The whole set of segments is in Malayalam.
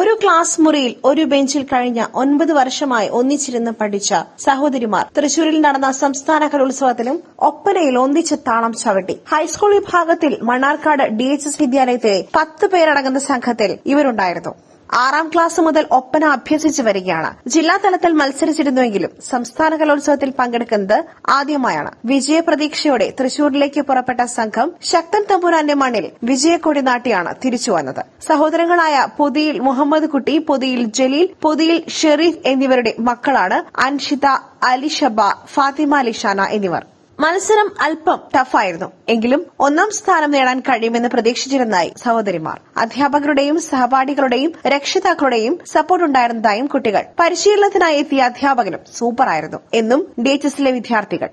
ഒരു ക്ലാസ് മുറിയിൽ ഒരു ബെഞ്ചിൽ കഴിഞ്ഞ ഒൻപത് വർഷമായി ഒന്നിച്ചിരുന്ന് പഠിച്ച സഹോദരിമാർ തൃശൂരിൽ നടന്ന സംസ്ഥാന കലോത്സവത്തിലും ഒപ്പനയിൽ ഒന്നിച്ച് താളം ചവിട്ടി. ഹൈസ്കൂൾ വിഭാഗത്തിൽ മണ്ണാർക്കാട് ഡി എച്ച് എസ് വിദ്യാലയത്തിലെ പത്ത് പേരടങ്ങുന്ന സംഘത്തിൽ ഇവരുണ്ടായിരുന്നു. ആറാം ക്ലാസ് മുതൽ ഒപ്പന അഭ്യസിച്ചു വരികയാണ്. ജില്ലാ തലത്തിൽ മത്സരിച്ചിരുന്നുവെങ്കിലും സംസ്ഥാന കലോത്സവത്തിൽ പങ്കെടുക്കുന്നത് ആദ്യമായാണ്. വിജയപ്രതീക്ഷയോടെ തൃശൂരിലേക്ക് പുറപ്പെട്ട സംഘം ശക്തൻ തമ്പുരാന്റെ മണ്ണിൽ വിജയക്കൊടി നാട്ടിയാണ് തിരിച്ചുവന്നത് സഹോദരങ്ങളായ പൊതിയിൽ മുഹമ്മദ് കുട്ടി പൊതിയിൽ ജലീൽ പൊതിയിൽ ഷെറീഫ് എന്നിവരുടെ മക്കളാണ് അൻഷിത അലിഷബ ഫാത്തിമ അലിഷാന എന്നിവർ. മത്സരം അല്പം ടഫായിരുന്നു എങ്കിലും ഒന്നാം സ്ഥാനം നേടാൻ കഴിയുമെന്ന് പ്രതീക്ഷിച്ചിരുന്നതായി സഹോദരിമാർ. അധ്യാപകരുടെയും സഹപാഠികളുടെയും രക്ഷിതാക്കളുടെയും സപ്പോർട്ട് ഉണ്ടായിരുന്നതായും കുട്ടികൾ പരിശീലനത്തിനായി എത്തിയ അധ്യാപകനും സൂപ്പറായിരുന്നു എന്നും ഡി എച്ച് എസിലെ വിദ്യാർത്ഥികൾ.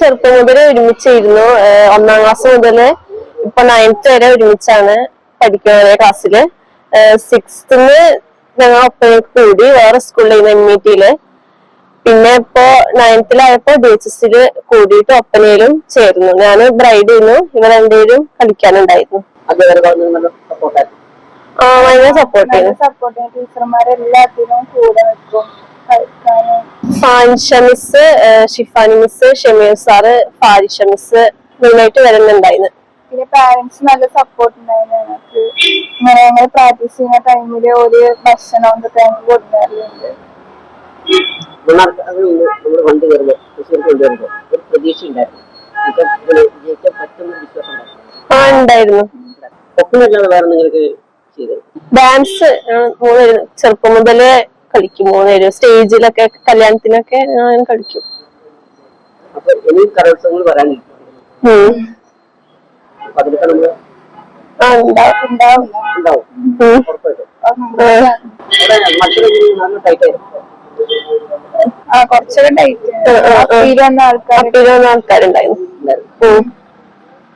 ചെറുപ്പം മുതലേ ഒരുമിച്ചായിരുന്നു ഏഹ് ഒന്നാം ക്ലാസ് മുതൽ ഇപ്പൊ നയൻത്ത് വരെ ഒരുമിച്ചാണ് പഠിക്കുന്നത് ക്ലാസ്സിൽ സിക്സ്ത്തിന് ഞങ്ങൾ ഒപ്പം കൂടി വേറെ സ്കൂളിൽ എം ഇ പിന്നെ ഇപ്പോ നയൻത്തിലായപ്പോ ഡി എച്ച് എസിൽ കൂടിയിട്ട് ഒപ്പനയിലും ചേർന്നു ഞാൻ ബ്രൈഡ് ചെയ്യുന്നു. ഇവ രണ്ടുപേരും കളിക്കാനുണ്ടായിരുന്നു. ആ ഭയങ്കര സപ്പോർട്ട് സപ്പോർട്ട് ടീച്ചർമാരെല്ലാത്തിനും കൂടെ നിൽക്കും. Fansha miss Shifani miss Shameer sir Farisha miss മെയിനായിട്ട് വരുന്നുണ്ടായിരുന്നു പിന്നെ പാരന്റ്സ് നല്ല സപ്പോർട്ട് ഉണ്ടായിരുന്നു ഞങ്ങൾക്ക്. ഇങ്ങനെ ഞങ്ങൾ പ്രാക്ടീസ് ചെയ്യുന്ന ടൈമിൽ ഒരു ഭക്ഷണം ഇതൊക്കെ ഞങ്ങൾക്ക് നമ്മൾ വണ്ടി കൊണ്ടുവരുമ്പോൾ ഒരു പ്രതീക്ഷ ഉണ്ടായിരുന്നു എന്നുവെച്ചാൽ ഇതിന് വിജയിക്കാൻ പറ്റുന്ന വിശ്വാസം ഉണ്ടായിരുന്നു. ആ വേറെ നിങ്ങൾക്ക് ചെയ്തത് ഡാൻസ് ചെറുപ്പം മുതലേ കളിക്കും. മൂന്നേരും സ്റ്റേജിലൊക്കെ കല്യാണത്തിനൊക്കെ ഞാൻ കളിക്കും. അപ്പൊ കലോത്സവങ്ങൾ ആ ഉണ്ടാവും ഉണ്ടാവും. കുറച്ചൊക്കെ ടൈറ്റ് ആൾക്കാരുണ്ടായിരുന്നു. ഉം.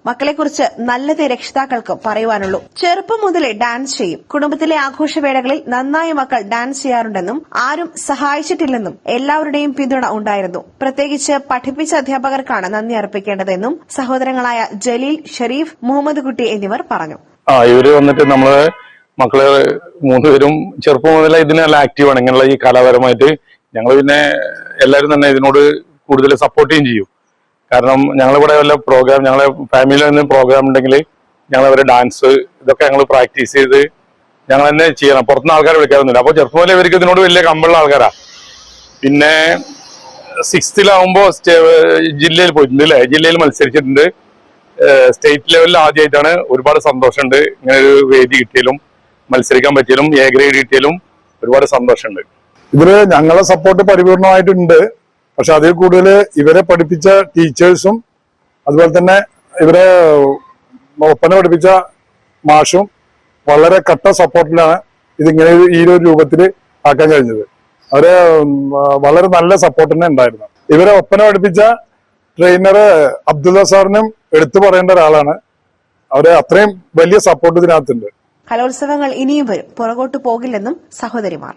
മക്കളെക്കുറിച്ച് നല്ലതേ രക്ഷിതാക്കൾക്ക് പറയുവാനുള്ളൂ. ചെറുപ്പം മുതലേ ഡാൻസ് ചെയ്യും. കുടുംബത്തിലെ ആഘോഷവേളകളിൽ നന്നായി മക്കൾ ഡാൻസ് ചെയ്യാറുണ്ടെന്നും ആരും സഹായിച്ചിട്ടില്ലെന്നും എല്ലാവരുടെയും പിന്തുണ ഉണ്ടായിരുന്നു. പ്രത്യേകിച്ച് പഠിപ്പിച്ച അധ്യാപകർക്കാണ് നന്ദി അർപ്പിക്കേണ്ടതെന്നും സഹോദരങ്ങളായ ജലീൽ ഷെരീഫ് മുഹമ്മദ് കുട്ടി എന്നിവർ പറഞ്ഞു. ആ ഇവർ വന്നിട്ട് നമ്മളെ മക്കളെ മൂന്നുപേരും ചെറുപ്പം മുതലേ ഇതിനെല്ലാം ആക്റ്റീവാണ് ഇങ്ങനെയുള്ള ഈ കലാപരമായിട്ട് ഞങ്ങൾ പിന്നെ എല്ലാവരും തന്നെ ഇതിനോട് കൂടുതൽ സപ്പോർട്ടും ചെയ്യും കാരണം ഞങ്ങളിവിടെ വല്ല പ്രോഗ്രാം ഞങ്ങളെ ഫാമിലിയിൽ നിന്ന് പ്രോഗ്രാം ഉണ്ടെങ്കിൽ ഞങ്ങൾ അവരെ ഡാൻസ് ഇതൊക്കെ ഞങ്ങൾ പ്രാക്ടീസ് ചെയ്ത് ഞങ്ങൾ തന്നെ ചെയ്യണം. പുറത്തുനിന്ന് ആൾക്കാരെ വിളിക്കാറൊന്നുമില്ല. അപ്പോൾ ചെറുപ്പം മുതലേ ഇവർക്ക് ഇതിനോട് വലിയ കമ്പുള്ള ആൾക്കാരാ. പിന്നെ സിക്സ്ത്തിലാവുമ്പോൾ ജില്ലയിൽ പോയിട്ടുണ്ട് അല്ലേ ജില്ലയിൽ മത്സരിച്ചിട്ടുണ്ട്. സ്റ്റേറ്റ് ലെവലിൽ ആദ്യമായിട്ടാണ് ഒരുപാട് സന്തോഷമുണ്ട്. ഇങ്ങനെ ഒരു വേദി കിട്ടിയാലും മത്സരിക്കാൻ പറ്റിയാലും എ ഗ്രേഡ് കിട്ടിയാലും ഒരുപാട് സന്തോഷമുണ്ട്. ഇതിൽ ഞങ്ങളെ സപ്പോർട്ട് പരിപൂർണമായിട്ടുണ്ട്. പക്ഷെ അതിൽ കൂടുതൽ ഇവരെ പഠിപ്പിച്ച ടീച്ചേഴ്സും അതുപോലെ തന്നെ ഇവരെ ഒപ്പന പഠിപ്പിച്ച മാഷും വളരെ കട്ട സപ്പോർട്ടിലാണ് ഇതിങ്ങനെ ഈ ഒരു രൂപത്തിൽ ആക്കാൻ കഴിഞ്ഞത്. അവർ വളരെ നല്ല സപ്പോർട്ട് തന്നെ ഉണ്ടായിരുന്നു. ഇവരെ ഒപ്പന പഠിപ്പിച്ച ട്രെയിനർ അബ്ദുള്ള സാറിനും എടുത്തു പറയേണ്ട ഒരാളാണ്. അവരെ അത്രയും വലിയ സപ്പോർട്ട് ഇതിനകത്തുണ്ട്. കലോത്സവങ്ങൾ ഇനിയും വരും. പുറകോട്ട് പോകില്ലെന്നും സഹോദരിമാർ.